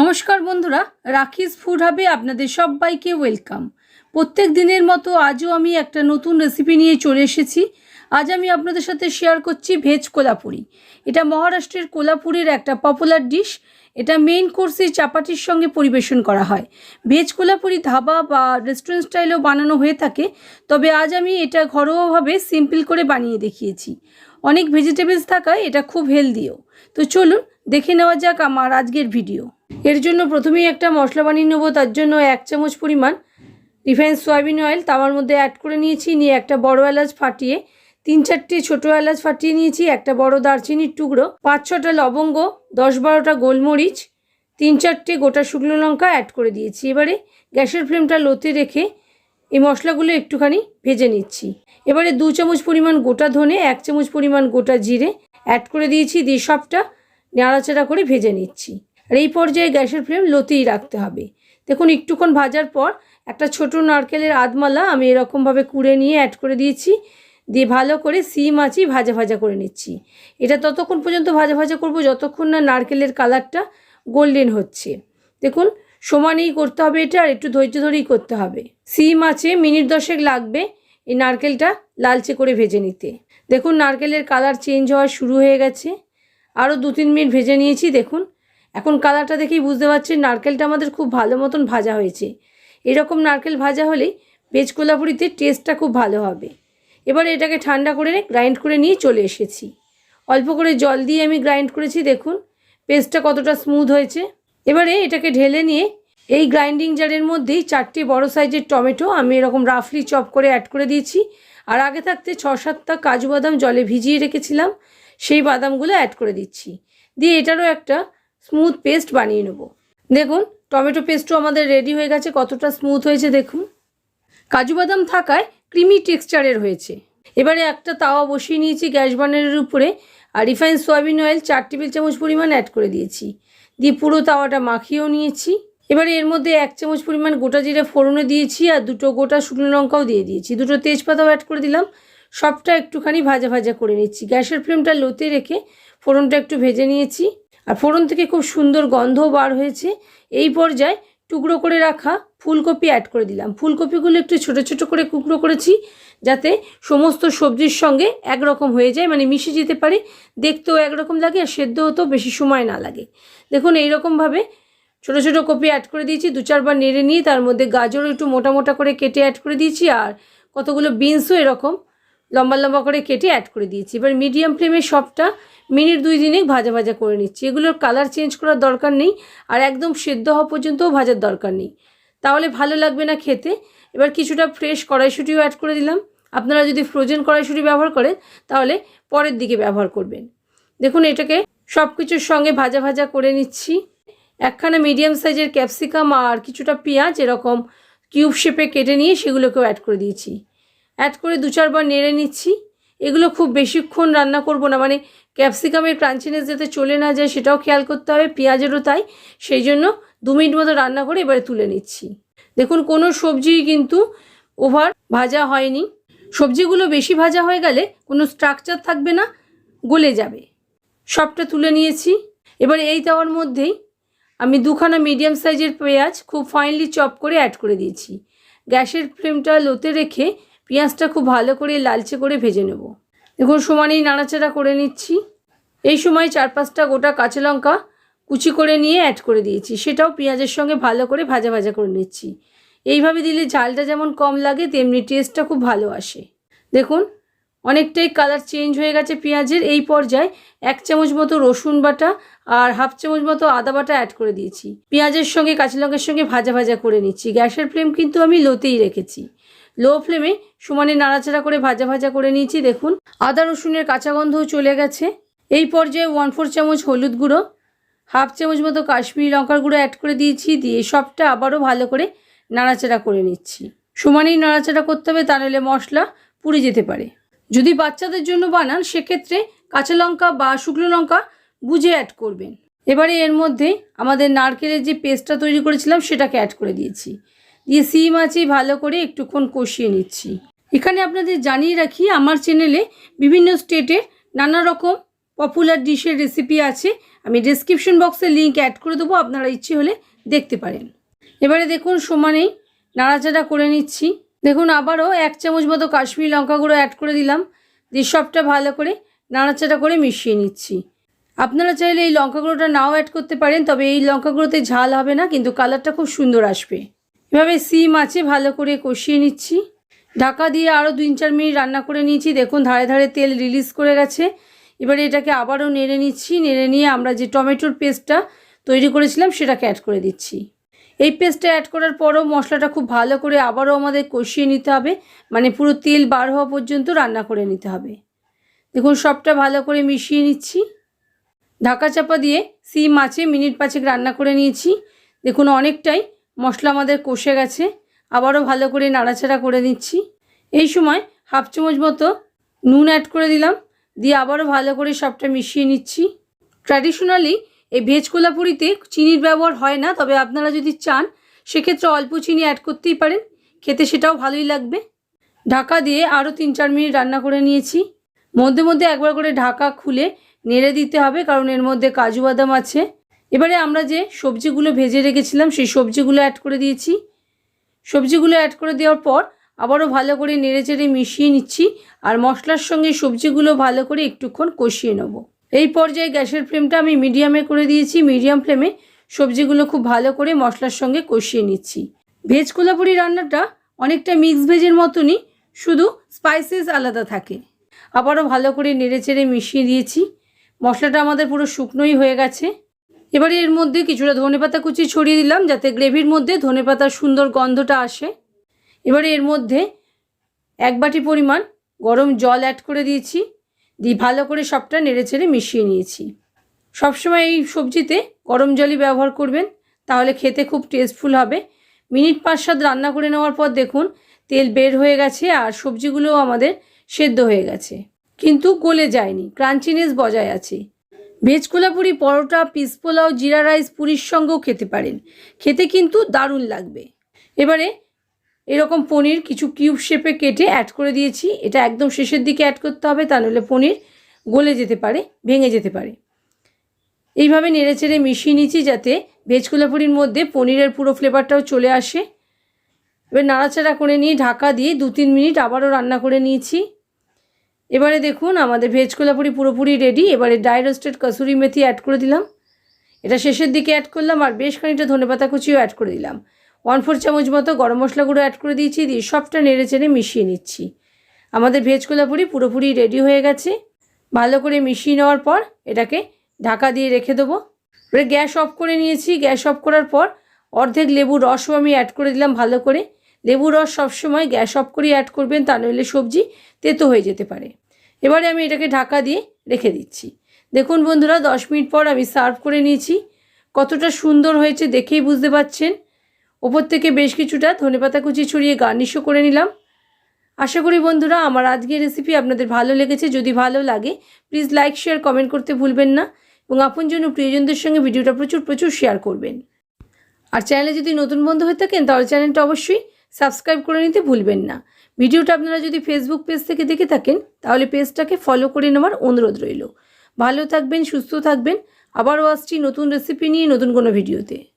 নমস্কার বন্ধুরা, রাখিস ফুড হাবে আপনাদের সবাইকে ওয়েলকাম প্রত্যেক দিনের মতো আজও আমি একটা নতুন রেসিপি নিয়ে চলে এসেছি। আজ আমি আপনাদের সাথে শেয়ার করছি ভেজ কোলাপুরি। এটা মহারাষ্ট্রের কোলাপুরের একটা পপুলার ডিশ এটা মেইন কোর্সে চাপাটির সঙ্গে পরিবেশন করা হয়। ভেজ কোলাপুরি ধাবা বা রেস্টুরেন্ট স্টাইলেও বানানো হয়ে থাকে। তবে আজ আমি এটা ঘরোয়াভাবে সিম্পল করে বানিয়ে দেখিয়েছি। অনেক ভেজিটেবলস থাকায় এটা খুব হেলদিও তো চলুন, দেখে নেওয়া যাক আমার আজকের ভিডিও এর জন্য প্রথমেই একটা মশলা বানিয়ে নেব, তার জন্য এক চামচ পরিমাণ রিফাইন সয়াবিন অয়েল তাওয়ার মধ্যে অ্যাড করে নিয়েছি, নিয়ে একটা বড় এলাচ ফাটিয়ে তিন চারটে ছোটো এলাচ ফাটিয়ে নিয়েছি, একটা বড় দারচিনির টুকরো, পাঁচ ছটা লবঙ্গ, দশ বারোটা গোলমরিচ, তিন চারটে গোটা শুকনো লঙ্কা অ্যাড করে দিয়েছি। এবারে গ্যাসের ফ্লেমটা লোতে রেখে এই মশলাগুলো একটুখানি ভেজে নিচ্ছি। এবারে দু চামচ পরিমাণ গোটা ধনে, এক চামচ পরিমাণ গোটা জিরে অ্যাড করে দিয়েছি, দিয়ে সবটা নাড়াচাড়া করে ভেজে নিচ্ছি। আর এই পর্যায়ে গ্যাসের ফ্লেম লোতেই রাখতে হবে। দেখুন, একটুক্ষণ ভাজার পর একটা ছোট নারকেলের আধমালা আমি এরকমভাবে কুড়ে নিয়ে অ্যাড করে দিয়েছি। দিয়ে ভালো করে সিম আঁচি ভাজা ভাজা করে নিচ্ছি। এটা ততক্ষণ পর্যন্ত ভাজা ভাজা করব যতক্ষণ না নারকেলের কালারটা গোল্ডেন হচ্ছে। দেখুন, সমানেই করতে হবে এটা আর একটু ধৈর্য ধরেই করতে হবে। সিম আছে মিনিট দশেক লাগবে এই নারকেলটা লালচে করে ভেজে নিতে। দেখুন, নারকেলের কালার চেঞ্জ হওয়া শুরু হয়ে গেছে। আরও দু তিন মিনিট ভেজে নিয়েছি। দেখুন এখন কালারটা দেখেই বুঝতে পারছি নারকেলটা আমাদের খুব ভালো মতন ভাজা হয়েছে। এরকম নারকেল ভাজা হলেই ভেজ কোলাপুরিতে টেস্টটা খুব ভালো হবে। এবার এটাকে ঠান্ডা করে গ্রাইন্ড করে নিয়ে চলে এসেছি। অল্প করে জল দিয়ে আমি গ্রাইন্ড করেছি, দেখুন, পেস্টটা কতটা স্মুথ হয়েছে। এবারে এটাকে ঢেলে নিয়ে এই গ্রাইন্ডিং জারের মধ্যেই চারটি বড় সাইজের টমেটো আমি এরকম রাফলি চপ করে অ্যাড করে দিয়েছি। আর আগে থাকতে ছ সাতটা কাজু বাদাম জলে ভিজিয়ে রেখেছিলাম, সেই বাদামগুলো অ্যাড করে দিচ্ছি। দিয়ে এটারও একটা স্মুথ পেস্ট বানিয়ে নেব। দেখুন, টমেটো পেস্টও আমাদের রেডি হয়ে গেছে, কতটা স্মুথ হয়েছে দেখুন। কাজু বাদাম থাকায় ক্রিমি টেক্সচারের হয়েছে। এবারে একটা তাওয়া বসিয়ে নিয়েছি গ্যাস বার্নারের উপরে, আর রিফাইন সয়াবিন অয়েল চার টেবিল চামচ পরিমাণ অ্যাড করে দিয়েছি। দিয়ে পুরো তাওয়াটা মাখিয়েও নিয়েছি। এবারে এর মধ্যে এক চামচ পরিমাণ গোটা জিরে ফোড়নে দিয়েছি, আর দুটো গোটা শুকনো লঙ্কাও দিয়ে দিয়েছি। দুটো তেজপাতাও অ্যাড করে দিলাম। সবটা একটুখানি ভাজা ভাজা করে নিচ্ছি। গ্যাসের ফ্লেমটা লোতে রেখে ফোড়নটা একটু ভেজে নিয়েছি। আর ফোড়ন থেকে খুব সুন্দর গন্ধও বার হয়েছে। এই পর্যায়ে টুকরো করে রাখা ফুলকপি অ্যাড করে দিলাম। ফুলকপিগুলো একটু ছোট ছোট করে টুকরো করেছি যাতে সমস্ত সবজির সঙ্গে একরকম হয়ে যায় মানে মিশে যেতে পারে। দেখতেও একরকম লাগে আর সেদ্ধ হতেও বেশি সময় না লাগে। দেখুন, এইরকমভাবে ছোটো ছোটো কপি অ্যাড করে দিয়েছি, দু চারবার নেড়ে নিয়ে তার মধ্যে গাজরও একটু মোটা মোটা করে কেটে অ্যাড করে দিয়েছি আর কতগুলো বিনসও এরকম লম্বা লম্বা করে কেটে অ্যাড করে দিয়েছি। এবার মিডিয়াম ফ্লেমে সবটা মিনিট দুই দিনে ভাজা ভাজা করে নিচ্ছি। এগুলোর কালার চেঞ্জ করার দরকার নেই আর একদম সেদ্ধ হওয়া পর্যন্তও ভাজার দরকার নেই। তাহলে ভালো লাগবে না খেতে। এবার কিছুটা ফ্রেশ কড়াইশুঁটিও অ্যাড করে দিলাম। আপনারা যদি ফ্রোজেন কড়াইশুঁটি ব্যবহার করেন, তাহলে পরের দিকে ব্যবহার করবেন। দেখুন, এটাকে সব কিছুর সঙ্গে ভাজা ভাজা করে নিচ্ছি। একখানা মিডিয়াম সাইজের ক্যাপসিকাম আর কিছুটা পেঁয়াজ এরকম কিউব শেপে কেটে নিয়ে সেগুলোকেও অ্যাড করে দিয়েছি। অ্যাড করে দু চারবার নেড়ে নিচ্ছি। এগুলো খুব বেশিক্ষণ রান্না করব না। মানে ক্যাপসিকামের ক্রাঞ্চিনেস যাতে চলে না যায় সেটাও খেয়াল করতে হবে, পেঁয়াজেরও তাই। সেই জন্য দু মিনিট মতো রান্না করে এবারে তুলে নিচ্ছি। দেখুন, কোনো সবজি কিন্তু ওভার ভাজা হয়নি। সবজিগুলো বেশি ভাজা হয়ে গেলে কোনো স্ট্রাকচার থাকবে না, গলে যাবে। সবটা তুলে নিয়েছি। এবারে এই তাওয়ার মধ্যেই আমি দুখানা মিডিয়াম সাইজের পেঁয়াজ খুব ফাইনলি চপ করে অ্যাড করে দিয়েছি। গ্যাসের ফ্লেমটা লোতে রেখে পেঁয়াজটা খুব ভালো করে লালচে করে ভেজে নেব। দেখুন সমানেই নাড়াচাড়া করে নিচ্ছি। এই সময় চার পাঁচটা গোটা কাঁচা লঙ্কা কুচি করে নিয়ে অ্যাড করে দিয়েছি। সেটাও পেঁয়াজের সঙ্গে ভালো করে ভাজা ভাজা করে নিচ্ছি। এইভাবে দিলে ঝালটা যেমন কম লাগে, তেমনি টেস্টটা খুব ভালো আসে। দেখুন, অনেকটাই কালার চেঞ্জ হয়ে গেছে পেঁয়াজের। এই পর্যায়ে এক চামচ মতো রসুন বাটা আর হাফ চামচ মতো আদা বাটা অ্যাড করে দিয়েছি। পেঁয়াজের সঙ্গে কাঁচা লঙ্কার সঙ্গে ভাজা ভাজা করে নিচ্ছি। গ্যাসের ফ্লেম কিন্তু আমি লোতেই রেখেছি। লো ফ্লেমে সমানে নাড়াচাড়া করে ভাজা ভাজা করে নিয়েছি, দেখুন। আদা, রসুনের কাঁচা গন্ধও চলে গেছে। এই পর্যায়ে ওয়ান ফোর চামচ হলুদ গুঁড়ো হাফ চামচ মতো কাশ্মীরি লঙ্কার গুঁড়ো অ্যাড করে দিয়েছি, দিয়ে সবটা আবারও ভালো করে নাড়াচাড়া করে নিচ্ছি। সমানেই নাড়াচাড়া করতে হবে, তা নাহলে মশলা পুড়ে যেতে পারে। যদি বাচ্চাদের জন্য বানান, সেক্ষেত্রে কাঁচা লঙ্কা বা শুকনো লঙ্কা বুঝে অ্যাড করবেন। এবারে এর মধ্যে আমাদের নারকেলের যে পেস্টটা তৈরি করেছিলাম, সেটাকে অ্যাড করে দিয়েছি। দিয়ে সিম আছে, ভালো করে একটুক্ষণ কষিয়ে নিচ্ছি। এখানে আপনাদের জানিয়ে রাখি, আমার চ্যানেলে বিভিন্ন স্টেটের নানা রকম পপুলার ডিশের রেসিপি আছে। আমি ডিসক্রিপশন বক্সে লিঙ্ক অ্যাড করে দেবো, আপনারা ইচ্ছে হলে দেখতে পারেন। এবারে দেখুন, সমানেই নাড়াচাড়া করে নিচ্ছি। দেখুন, আবারও এক চামচ মতো কাশ্মীরি লঙ্কা গুঁড়ো অ্যাড করে দিলাম। দিয়ে সবটা ভালো করে নাড়াচাড়া করে মিশিয়ে নিচ্ছি। আপনারা চাইলে এই লঙ্কা গুঁড়োটা নাও অ্যাড করতে পারেন, তবে এই লঙ্কা গুঁড়োতে ঝাল হবে না, কিন্তু কালারটা খুব সুন্দর আসবে। এভাবে সিম আছে, ভালো করে কষিয়ে নিচ্ছি। ঢাকা দিয়ে আরও তিন চার মিনিট রান্না করে নিয়েছি। দেখুন, ধারে ধারে তেল রিলিজ করে গেছে। এবারে এটাকে আবারও নেড়ে নিচ্ছি। নেড়ে নিয়ে আমরা যে টমেটোর পেস্টটা তৈরি করেছিলাম, সেটাকে অ্যাড করে দিচ্ছি। এই পেস্টটা অ্যাড করার পরও মশলাটা খুব ভালো করে আবারও আমাদের কষিয়ে নিতে হবে। মানে পুরো তেল বার হওয়া পর্যন্ত রান্না করে নিতে হবে। দেখুন, সবটা ভালো করে মিশিয়ে নিচ্ছি। ঢাকা চাপা দিয়ে সিম মাছে মিনিট পাঁচেক রান্না করে নিয়েছি। দেখুন, অনেকটাই মশলা আমাদের কষে গেছে, আবারও ভালো করে নাড়াচাড়া করে নিচ্ছি। এই সময় হাফ চামচ মতো নুন অ্যাড করে দিলাম, দিয়ে আবারও ভালো করে সবটা মিশিয়ে নিচ্ছি। ট্র্যাডিশনালি এই ভেজ কোলাপুরিতে চিনির ব্যবহার হয় না, তবে আপনারা যদি চান, সেক্ষেত্রে অল্প চিনি অ্যাড করতেই পারেন, খেতে সেটাও ভালোই লাগবে। ঢাকা দিয়ে আরও তিন চার মিনিট রান্না করে নিয়েছি। মধ্যে মধ্যে একবার করে ঢাকা খুলে নেড়ে দিতে হবে, কারণ এর মধ্যে কাজু বাদাম আছে। এবারে আমরা যে সবজিগুলো ভেজে রেখেছিলাম, সেই সবজিগুলো অ্যাড করে দিয়েছি। সবজিগুলো অ্যাড করে দেওয়ার পর আবারও ভালো করে নেড়ে চেড়ে মিশিয়ে নিচ্ছি আর মশলার সঙ্গে সবজিগুলো ভালো করে একটুক্ষণ কষিয়ে নেব। এই পর্যায়ে গ্যাসের ফ্লেমটা আমি মিডিয়ামে করে দিয়েছি। মিডিয়াম ফ্লেমে সবজিগুলো খুব ভালো করে মশলার সঙ্গে কষিয়ে নিচ্ছি। ভেজ কোলাপুরি রান্নাটা অনেকটা মিক্স ভেজের মতনই, শুধু স্পাইসেস আলাদা থাকে। আবারও ভালো করে নেড়ে চেড়ে মিশিয়ে দিয়েছি। মশলাটা আমাদের পুরো শুকনোই হয়ে গেছে। এবারে এর মধ্যে কিছুটা ধনেপাতা কুচি ছড়িয়ে দিলাম যাতে গ্রেভির মধ্যে ধনেপাতার সুন্দর গন্ধটা আসে। এবারে এর মধ্যে এক বাটি পরিমাণ গরম জল অ্যাড করে দিয়েছি। দিয়ে ভালো করে সবটা নেড়ে চেড়ে মিশিয়ে নিয়েছি। সবসময় এই সবজিতে গরম জলই ব্যবহার করবেন, তাহলে খেতে খুব টেস্টফুল হবে। মিনিট পাঁচ সাত রান্না করে নেওয়ার পর দেখুন, তেল বের হয়ে গেছে আর সবজিগুলোও আমাদের সেদ্ধ হয়ে গেছে। কিন্তু গলে যায়নি ক্রাঞ্চিনেস বজায় আছে। Veg Kolhapuri paratha, peas pulao, jeera rice পুরীর সঙ্গেও খেতে পারেন। খেতে কিন্তু দারুণ লাগবে। এবারে এরকম পনির কিছু কিউব শেপে কেটে অ্যাড করে দিয়েছি। এটা একদম শেষের দিকে অ্যাড করতে হবে, তা নাহলে পনির গলে যেতে পারে, ভেঙে যেতে পারে। এইভাবে নেড়ে চেড়ে মিশিয়ে নিচ্ছি যাতে ভেজ কোলাপুরির মধ্যে পনিরের পুরো ফ্লেভারটাও চলে আসে। এবার নাড়াচাড়া করে নিয়ে ঢাকা দিয়ে দু তিন মিনিট আবারও রান্না করে নিয়েছি। এবারে দেখুন, আমাদের ভেজ কোলাপুরি পুরোপুরি রেডি এবারে dry roasted kasuri methi add করে দিলাম। এটা শেষের দিকে অ্যাড করলাম আর বেশ খানিকটা ধনেপাতা কুচিও অ্যাড করে দিলাম। ওয়ান ফোর চামচ মতো গরম মশলা গুঁড়ো অ্যাড করে দিয়েছি, দিয়ে সবটা নেড়ে চেড়ে মিশিয়ে নিচ্ছি। আমাদের ভেজ কোলাপুরি পুরোপুরি রেডি হয়ে গেছে। ভালো করে মিশিয়ে নেওয়ার পর এটাকে ঢাকা দিয়ে রেখে দেবো। এবারে গ্যাস অফ করে নিয়েছি। গ্যাস অফ করার পর অর্ধেক লেবুর রসও আমি অ্যাড করে দিলাম ভালো করে। লেবুর রস সবসময় গ্যাস অফ করেই অ্যাড করবেন, তা নইলে সবজি তেতো হয়ে যেতে পারে। এবারে আমি এটাকে ঢাকা দিয়ে রেখে দিচ্ছি। দেখুন বন্ধুরা, দশ মিনিট পর আমি সার্ভ করে নিয়েছি। কতটা সুন্দর হয়েছে দেখেই বুঝতে পারছেন ওপর থেকে বেশ কিছুটা ধনেপাতা কুচি ছড়িয়ে গার্নিশও করে নিলাম। আশা করি বন্ধুরা, আমার আজকের রেসিপি আপনাদের ভালো লেগেছে। যদি ভালো লাগে, প্লিজ লাইক, শেয়ার, কমেন্ট করতে ভুলবেন না এবং আপনজন ও প্রিয়জনদের সঙ্গে ভিডিওটা প্রচুর প্রচুর শেয়ার করবেন। আর চ্যানেলে যদি নতুন বন্ধু হয়ে থাকেন, তাহলে চ্যানেলটা অবশ্যই সাবস্ক্রাইব করে নিতে ভুলবেন না। ভিডিওটা আপনারা যদি ফেসবুক পেজ থেকে দেখে থাকেন, তাহলে পেজটাকে ফলো করে নেওয়ার অনুরোধ রইল। ভালো থাকবেন, সুস্থ থাকবেন। আবারও আসছি নতুন রেসিপি নিয়ে নতুন কোনো ভিডিওতে